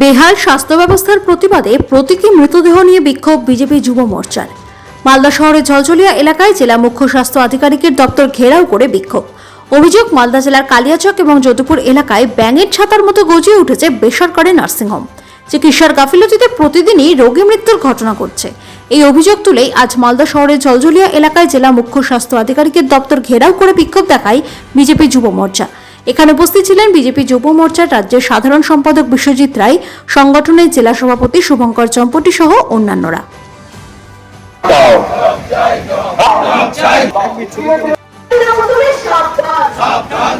বেহাল স্বাস্থ্য ব্যবস্থার প্রতিবাদে প্রতীকী মৃতদেহ নিয়ে বিক্ষোভ বিজেপি যুব মোর্চার। মালদা শহরের ঝলঝলিয়া এলাকায় জেলা মুখ্য স্বাস্থ্য আধিকারিকের দপ্তর ঘেরাও করে বিক্ষোভ। অভিযোগ মালদা জেলার কালিয়াচক এবং যদুপুর এলাকায় ব্যাঙের ছাতার মতো গজিয়ে উঠেছে বেসরকারি নার্সিংহোম। চিকিৎসার গাফিলতিতে প্রতিদিনই রোগী মৃত্যুর ঘটনা ঘটছে। এই অভিযোগ তুলেই আজ মালদা শহরের জলজলিয়া এলাকায় জেলা মুখ্য স্বাস্থ্য আধিকারিকের দপ্তর ঘেরাও করে বিক্ষোভ দেখায় বিজেপি যুব মোর্চা। এখানে উপস্থিত ছিলেন বিজেপি যুব মোর্চার রাজ্যের সাধারণ সম্পাদক বিশ্বজিৎ রায় সংগঠনের জেলা সভাপতি শুভঙ্কর চম্পটি সহ অন্যান্যরা।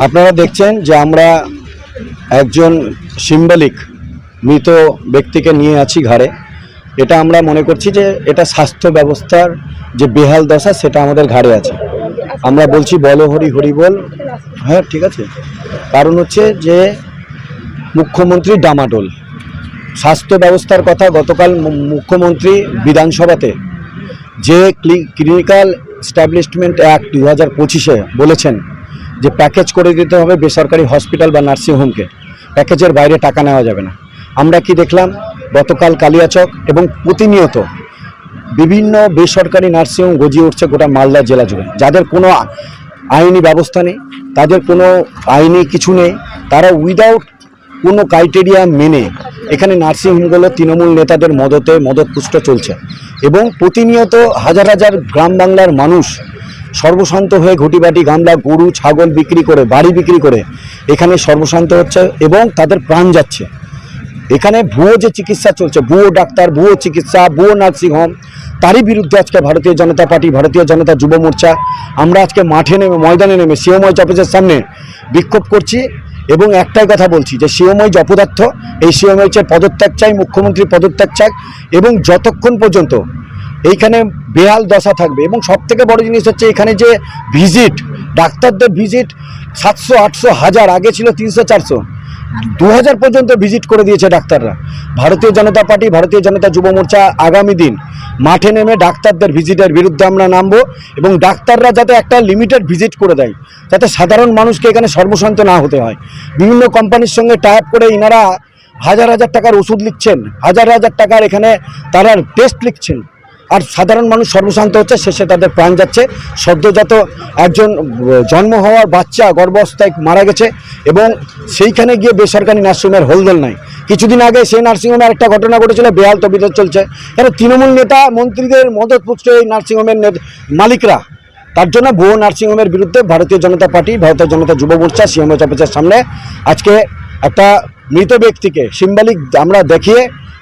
আপনারা দেখছেন যে আমরা একজন সিম্বলিক, মৃত ব্যক্তিকে নিয়ে আছি ঘাড়ে। এটা আমরা মনে করছি যে এটা স্বাস্থ্য ব্যবস্থার যে বেহাল দশা, সেটা আমাদের ঘাড়ে আছে। আমরা বলছি, বলো হরি হরি বল। হ্যাঁ ঠিক আছে। কারণ হচ্ছে যে মুখ্যমন্ত্রী ডামাডোল। স্বাস্থ্য ব্যবস্থার কথা গতকাল মুখ্যমন্ত্রী বিধানসভাতে যে ক্লিনিক্যাল স্ট্যাবলিশমেন্ট অ্যাক্ট দু হাজার পঁচিশে বলেছেন যে প্যাকেজ করে দিতে হবে বেসরকারি হসপিটাল বা নার্সিংহোমকে প্যাকেজের বাইরে টাকা নেওয়া যাবে না। আমরা কি দেখলাম? গতকাল কালিয়াচক এবং প্রতিনিয়ত বিভিন্ন বেসরকারি নার্সিংহোম গজিয়ে উঠছে গোটা মালদা জেলা জুড়ে। যাদের কোনো আইনি ব্যবস্থা নেই, তাদের কোনো আইনি কিছু নেই, তারা উইদাউট কোনো ক্রাইটেরিয়া মেনে এখানে নার্সিংহোমগুলো তৃণমূল নেতাদের মদতে মদতপুষ্ট চলছে এবং প্রতিনিয়ত হাজার হাজার গ্রাম বাংলার মানুষ সর্বশান্ত হয়ে ঘটিবাটি গামলা, গরু, ছাগল বিক্রি করে, বাড়ি বিক্রি করে এখানে সর্বশান্ত হচ্ছে এবং তাদের প্রাণ যাচ্ছে। এখানে ভুয়ো যে চিকিৎসা চলছে, ভুয়ো ডাক্তার, ভুয়ো চিকিৎসা, ভুয়ো নার্সিংহোম তারই বিরুদ্ধে আজকে ভারতীয় জনতা পার্টি, ভারতীয় জনতা যুব মোর্চা, আমরা আজকে মাঠে নেমে, ময়দানে নেমে সিওময় অফিসের সামনে বিক্ষোভ করছি। এবং একটাই কথা বলছি যে শিরোময় অপদার্থ এই চাই পদত্যাগ চাই, মুখ্যমন্ত্রী পদত্যাগ চাই এবং যতক্ষণ পর্যন্ত এইখানে বেহাল দশা থাকবে এবং সব থেকে বড় জিনিস হচ্ছে এখানে যে ভিজিট, ডাক্তারদের ভিজিট সাতশো, আটশো, হাজার, আগে ছিল তিনশো, চারশো। দু হাজার পর্যন্ত ভিজিট করে দিয়েছে ডাক্তাররা। ভারতীয় জনতা পার্টি, ভারতীয় জনতা যুব মোর্চা আগামী দিন মাঠে নেমে ডাক্তারদের ভিজিটের বিরুদ্ধে আমরা নামবো এবং ডাক্তাররা যাতে একটা লিমিটেড ভিজিট করে দেয়, যাতে সাধারণ মানুষকে এখানে সর্বশান্ত না হতে হয়। বিভিন্ন কোম্পানির সঙ্গে টাইপ করে ইনারা হাজার হাজার টাকার ওষুধ লিখছেন, হাজার হাজার টাকার এখানে তারা টেস্ট লিখছেন। আর সাধারণ মানুষ সর্বশান্ত হচ্ছে, শেষে তাদের প্রাণ যাচ্ছে। সদ্যজাত একজন জন্ম হওয়ার বাচ্চা গর্ভাবস্থায় মারা গেছে এবং সেইখানে গিয়ে বেসরকারি নার্সিংহোমের হোলদোল নাই। কিছুদিন আগে সেই নার্সিংহোমে একটা ঘটনা ঘটেছিল, বেহাল তবিদত চলছে। এখানে তৃণমূল নেতা, মন্ত্রীদের মদত পুষ্ট এই নার্সিংহোমের মালিকরা। তার জন্য ভুয়ো নার্সিংহোমের বিরুদ্ধে ভারতীয় জনতা পার্টি, ভারতীয় জনতা যুব মোর্চা সিএমএচ অফিসের সামনে আজকে একটা মৃত ব্যক্তিকে, সিম্বলিক আমরা দেখিয়ে